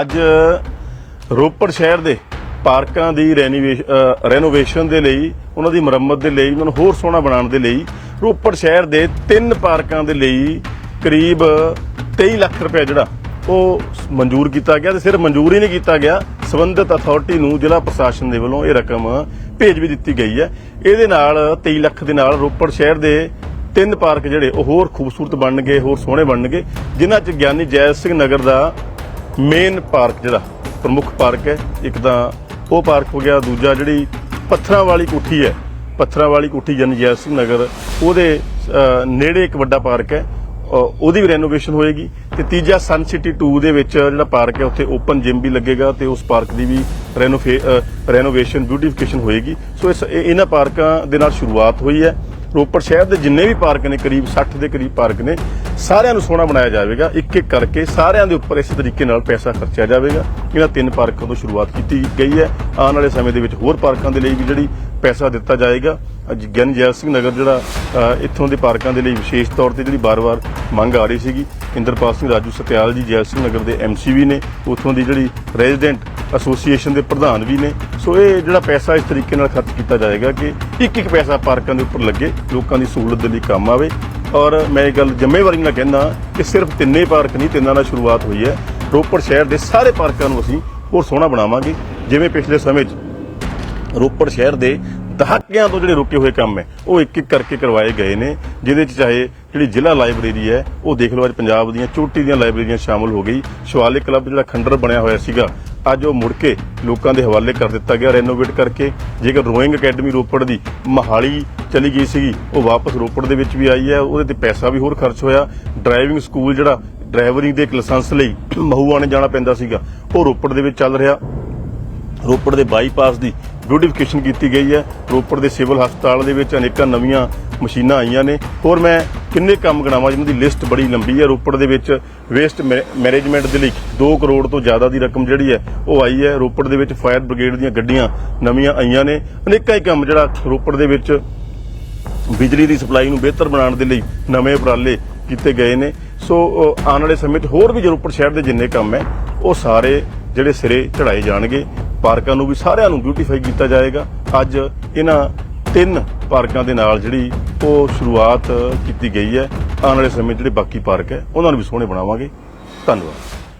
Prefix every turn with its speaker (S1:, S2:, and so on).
S1: ਅੱਜ ਰੋਪੜ ਸ਼ਹਿਰ ਦੇ ਪਾਰਕਾਂ ਦੀ ਰੈਨੋਵੇਸ਼- ਰੈਨੋਵੇਸ਼ਨ ਦੇ ਲਈ, ਉਹਨਾਂ ਦੀ ਮੁਰੰਮਤ ਦੇ ਲਈ, ਉਹਨਾਂ ਨੂੰ ਹੋਰ ਸੋਹਣਾ ਬਣਾਉਣ ਦੇ ਲਈ ਰੋਪੜ ਸ਼ਹਿਰ ਦੇ ਤਿੰਨ ਪਾਰਕਾਂ ਦੇ ਲਈ ਕਰੀਬ 23 ਲੱਖ ਰੁਪਏ ਜਿਹੜਾ ਉਹ ਮਨਜ਼ੂਰ ਕੀਤਾ ਗਿਆ ਤੇ ਸਿਰਫ ਮਨਜ਼ੂਰ ਹੀ ਨਹੀਂ ਕੀਤਾ ਗਿਆ, ਸੰਬੰਧਿਤ ਅਥਾਰਟੀ ਨੂੰ ਜ਼ਿਲ੍ਹਾ ਪ੍ਰਸ਼ਾਸਨ ਦੇ ਵੱਲੋਂ ਇਹ ਰਕਮ ਭੇਜ ਵੀ ਦਿੱਤੀ ਗਈ ਹੈ। ਇਹਦੇ ਨਾਲ 23 ਲੱਖ ਦੇ ਨਾਲ ਰੋਪੜ ਸ਼ਹਿਰ ਦੇ ਤਿੰਨ ਪਾਰਕ ਜਿਹੜੇ ਉਹ ਹੋਰ ਖੂਬਸੂਰਤ ਬਣਨਗੇ, ਹੋਰ ਸੋਹਣੇ ਬਣਨਗੇ, ਜਿਨ੍ਹਾਂ 'ਚ ਗਿਆਨੀ ਜੈ ਸਿੰਘ ਨਗਰ ਦਾ ਮੇਨ ਪਾਰਕ ਜਿਹੜਾ ਪ੍ਰਮੁੱਖ ਪਾਰਕ ਹੈ, ਇੱਕ ਤਾਂ ਉਹ ਪਾਰਕ ਹੋ ਗਿਆ, ਦੂਜਾ ਜਿਹੜੀ ਪੱਥਰਾਂ ਵਾਲੀ ਕੋਠੀ ਹੈ ਪੱਥਰਾਂ ਵਾਲੀ ਕੋਠੀ ਜਨ ਜੈ ਸਿੰਘ ਨਗਰ, ਉਹਦੇ ਨੇੜੇ ਇੱਕ ਵੱਡਾ ਪਾਰਕ ਹੈ ਉਹਦੀ ਵੀ ਰੈਨੋਵੇਸ਼ਨ ਹੋਏਗੀ ਤੇ ਤੀਜਾ ਸਨ ਸਿਟੀ 2 ਦੇ ਵਿੱਚ ਜਿਹੜਾ ਪਾਰਕ ਹੈ, ਉੱਥੇ ਓਪਨ ਜਿਮ ਵੀ ਲੱਗੇਗਾ ਤੇ ਉਸ ਪਾਰਕ ਦੀ ਵੀ ਰੈਨੋਫੇ ਰੈਨੋਵੇਸ਼ਨ ਬਿਊਟੀਫਿਕੇਸ਼ਨ ਹੋਏਗੀ। ਸੋ ਇਸ ਇਹਨਾਂ ਪਾਰਕਾਂ ਦੇ ਨਾਲ ਸ਼ੁਰੂਆਤ ਹੋਈ ਹੈ। ਰੋਪੜ ਸ਼ਹਿਰ ਦੇ ਜਿੰਨੇ ਵੀ ਪਾਰਕ ਨੇ, ਕਰੀਬ 60 ਦੇ ਕਰੀਬ ਪਾਰਕ ਨੇ ਸਾਰਿਆਂ ਨੂੰ ਸੋਹਣਾ ਬਣਾਇਆ ਜਾਵੇਗਾ, ਇੱਕ ਇੱਕ ਕਰਕੇ ਸਾਰਿਆਂ ਦੇ ਉੱਪਰ ਇਸੇ ਤਰੀਕੇ ਨਾਲ ਪੈਸਾ ਖਰਚਿਆ ਜਾਵੇਗਾ। ਇਹਨਾਂ ਤਿੰਨ ਪਾਰਕਾਂ ਤੋਂ ਸ਼ੁਰੂਆਤ ਕੀਤੀ ਗਈ ਹੈ। ਆਉਣ ਵਾਲੇ ਸਮੇਂ ਦੇ ਵਿੱਚ ਹੋਰ ਪਾਰਕਾਂ ਦੇ ਲਈ ਵੀ ਜਿਹੜੀ ਪੈਸਾ ਦਿੱਤਾ ਜਾਏਗਾ, ਅੱਜ ਗਿਆਨੀ ਜੈਲ ਸਿੰਘ ਨਗਰ ਜਿਹੜਾ ਇੱਥੋਂ ਦੇ ਪਾਰਕਾਂ ਦੇ ਲਈ ਵਿਸ਼ੇਸ਼ ਤੌਰ ਤੇ ਜਿਹੜੀ ਬਾਰ-ਬਾਰ ਮੰਗ ਆ ਰਹੀ ਸੀਗੀ, ਇੰਦਰਪਾਲ ਸਿੰਘ ਰਾਜੂ ਸਤਿਆਲ ਜੀ, ਜੈਲ ਸਿੰਘ ਨਗਰ ਦੇ ਐਮਸੀ ਵੀ ਨੇ, ਉੱਥੋਂ ਦੀ ਜਿਹੜੀ ਰੈਜ਼ੀਡੈਂਟ ਐਸੋਸੀਏਸ਼ਨ ਦੇ ਪ੍ਰਧਾਨ ਵੀ ਨੇ। ਸੋ ਇਹ ਜਿਹੜਾ ਪੈਸਾ ਇਸ ਤਰੀਕੇ ਨਾਲ ਖਰਚ ਕੀਤਾ ਜਾਏਗਾ ਕਿ ਇੱਕ ਇੱਕ ਪੈਸਾ ਪਾਰਕਾਂ ਦੇ ਉੱਪਰ ਲੱਗੇ, ਲੋਕਾਂ ਦੀ ਸਹੂਲਤ ਦੇ ਲਈ ਕੰਮ ਆਵੇ। ਔਰ ਮੈਂ ਇਹ ਗੱਲ ਜ਼ਿੰਮੇਵਾਰੀ ਨਾਲ ਕਹਿੰਦਾ ਕਿ ਸਿਰਫ ਤਿੰਨੇ ਪਾਰਕ ਨਹੀਂ, ਤਿੰਨਾਂ ਨਾਲ ਸ਼ੁਰੂਆਤ ਹੋਈ ਹੈ। ਰੋਪੜ ਸ਼ਹਿਰ ਦੇ ਸਾਰੇ ਪਾਰਕਾਂ ਨੂੰ ਅਸੀਂ ਹੋਰ ਸੋਹਣਾ ਬਣਾਵਾਂਗੇ। ਜਿਵੇਂ ਪਿਛਲੇ ਸਮੇਂ 'ਚ ਰੋਪੜ ਸ਼ਹਿਰ ਦੇ ਦਹਾਕਿਆਂ ਤੋਂ ਜਿਹੜੇ ਰੁਕੇ ਹੋਏ ਕੰਮ ਹੈ, ਉਹ ਇੱਕ ਇੱਕ ਕਰਕੇ ਕਰਵਾਏ ਗਏ ਨੇ, ਜਿਹਦੇ ਚ ਚਾਹੇ ਜਿਹੜੀ ਜ਼ਿਲ੍ਹਾ ਲਾਇਬ੍ਰੇਰੀ ਹੈ, ਉਹ ਦੇਖ ਲਓ ਅੱਜ ਪੰਜਾਬ ਦੀਆਂ ਚੋਟੀ ਦੀਆਂ ਲਾਇਬ੍ਰੇਰੀਆਂ ਸ਼ਾਮਲ ਹੋ ਗਈ। ਸ਼ਿਵਾਲਿਕ ਕਲੱਬ ਜਿਹੜਾ ਖੰਡਰ ਬਣਿਆ ਹੋਇਆ ਸੀਗਾ ਅੱਜ ਉਹ ਮੁੜ ਕੇ ਲੋਕਾਂ ਦੇ ਹਵਾਲੇ ਕਰ ਦਿੱਤਾ ਗਿਆ ਰੈਨੋਵੇਟ ਕਰਕੇ, ਜੇਕਰ ਰੋਇੰਗ ਅਕੈਡਮੀ ਰੋਪੜ ਦੀ ਮਹਾਲੀ ਚਲੀ ਗਈ ਸੀਗੀ, ਉਹ ਵਾਪਸ ਰੋਪੜ ਦੇ ਵਿੱਚ ਵੀ ਆਈ ਹੈ, ਉਹਦੇ ਤੇ ਪੈਸਾ ਵੀ ਹੋਰ ਖਰਚ ਹੋਇਆ। ਡਰਾਈਵਿੰਗ ਸਕੂਲ ਜਿਹੜਾ ਡਰਾਈਵਰਿੰਗ ਦੇ ਇੱਕ ਲਾਇਸੈਂਸ ਲਈ ਮਹੂਆਣੇ ਜਾਣਾ ਪੈਂਦਾ ਸੀਗਾ, ਉਹ ਰੋਪੜ ਦੇ ਵਿੱਚ ਚੱਲ ਰਿਹਾ। ਰੋਪੜ ਦੇ ਬਾਈਪਾਸ ਦੀ ਬਿਊਟੀਫਿਕੇਸ਼ਨ ਕੀਤੀ ਗਈ ਹੈ। ਰੋਪੜ ਦੇ ਸਿਵਲ ਹਸਪਤਾਲ ਦੇ ਵਿੱਚ ਅਨੇਕਾਂ ਨਵੀਆਂ ਮਸ਼ੀਨਾਂ ਆਈਆਂ ਨੇ। ਹੋਰ ਮੈਂ ਕਿੰਨੇ ਕੰਮ ਗਣਾਵਾਂ ਜਿਨ੍ਹਾਂ ਦੀ ਲਿਸਟ ਬੜੀ ਲੰਬੀ ਹੈ। ਰੋਪੜ ਦੇ ਵਿੱਚ ਵੇਸਟ ਮੈਨੇਜਮੈਂਟ ਦੇ ਲਈ 2 ਕਰੋੜ ਤੋਂ ਜ਼ਿਆਦਾ ਦੀ ਰਕਮ ਜਿਹੜੀ ਹੈ, ਉਹ ਆਈ ਹੈ। ਰੋਪੜ ਦੇ ਵਿੱਚ ਫਾਇਰ ਬ੍ਰਿਗੇਡ ਦੀਆਂ ਗੱਡੀਆਂ ਨਵੀਆਂ ਆਈਆਂ ਨੇ। ਅਨੇਕਾਂ ਹੀ ਕੰਮ ਜਿਹੜਾ ਰੋਪੜ ਦੇ ਵਿੱਚ ਬਿਜਲੀ ਦੀ ਸਪਲਾਈ ਨੂੰ ਬਿਹਤਰ ਬਣਾਉਣ ਦੇ ਲਈ ਨਵੇਂ ਉਪਰਾਲੇ ਕੀਤੇ ਗਏ ਨੇ। ਸੋ ਆਉਣ ਵਾਲੇ ਸਮੇਂ 'ਚ ਹੋਰ ਵੀ ਰੋਪੜ ਸ਼ਹਿਰ ਦੇ ਜਿੰਨੇ ਕੰਮ ਹੈ, ਉਹ ਸਾਰੇ ਜਿਹੜੇ ਸਿਰੇ ਚੜਾਏ ਜਾਣਗੇ। ਪਾਰਕਾਂ ਨੂੰ ਵੀ ਸਾਰਿਆਂ ਨੂੰ ਬਿਊਟੀਫਾਈ ਕੀਤਾ ਜਾਏਗਾ। ਅੱਜ ਇਹਨਾਂ ਤਿੰਨ ਪਾਰਕਾਂ ਦੇ ਨਾਲ ਜਿਹੜੀ ਉਹ ਸ਼ੁਰੂਆਤ ਕੀਤੀ ਗਈ ਹੈ। ਆਉਣ ਵਾਲੇ ਸਮੇਂ ਜਿਹੜੇ ਬਾਕੀ ਪਾਰਕ ਹੈ, ਉਹਨਾਂ ਨੂੰ ਵੀ ਸੋਹਣੇ ਬਣਾਵਾਂਗੇ। ਧੰਨਵਾਦ।